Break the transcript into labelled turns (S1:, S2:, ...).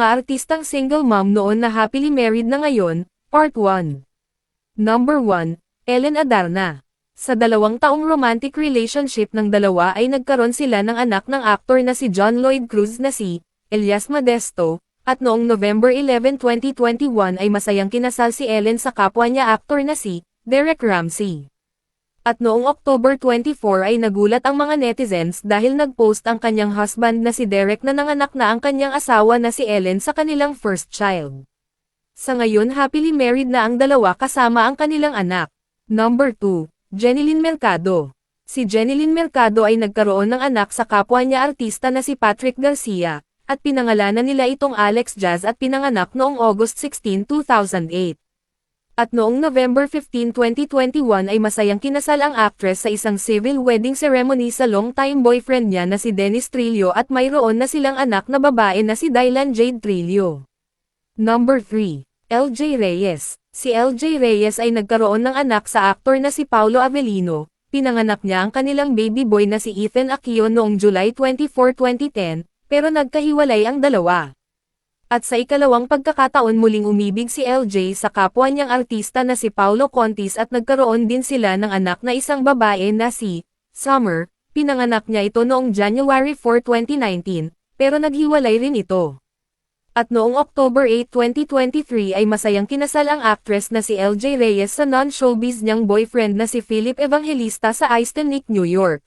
S1: mga artistang single mom noon na happily married na ngayon, Part 1. Number 1, Ellen Adarna. Sa dalawang taong romantic relationship ng dalawa ay nagkaroon sila ng anak ng aktor na si John Lloyd Cruz na si Elias Modesto, at noong November 11, 2021 ay masayang kinasal si Ellen sa kapwa niya aktor na si Derek Ramsey. At noong October 24 ay nagulat ang mga netizens dahil nagpost ang kanyang husband na si Derek na nanganak na ang kanyang asawa na si Ellen sa kanilang first child. Sa ngayon happily married na ang dalawa kasama ang kanilang anak. Number 2, Jenilyn Mercado. Si Jenilyn Mercado ay nagkaroon ng anak sa kapwa niya artista na si Patrick Garcia, at pinangalanan nila itong Alex Jazz at pinanganak noong August 16, 2008. At noong November 15, 2021 ay masayang kinasal ang actress sa isang civil wedding ceremony sa long-time boyfriend niya na si Dennis Trillo at mayroon na silang anak na babae na si Dylan Jade Trillo. Number 3. LJ Reyes. Si LJ Reyes ay nagkaroon ng anak sa aktor na si Paulo Avellino. Pinanganak niya ang kanilang baby boy na si Ethan Aquino noong July 24, 2010, pero nagkahiwalay ang dalawa. At sa ikalawang pagkakataon muling umibig si LJ sa kapwa niyang artista na si Paulo Contis at nagkaroon din sila ng anak na isang babae na si Summer, pinanganak niya ito noong January 4, 2019, pero naghiwalay rin ito. At noong October 8, 2023 ay masayang kinasal ang actress na si LJ Reyes sa non-showbiz niyang boyfriend na si Philip Evangelista sa Lake, New York.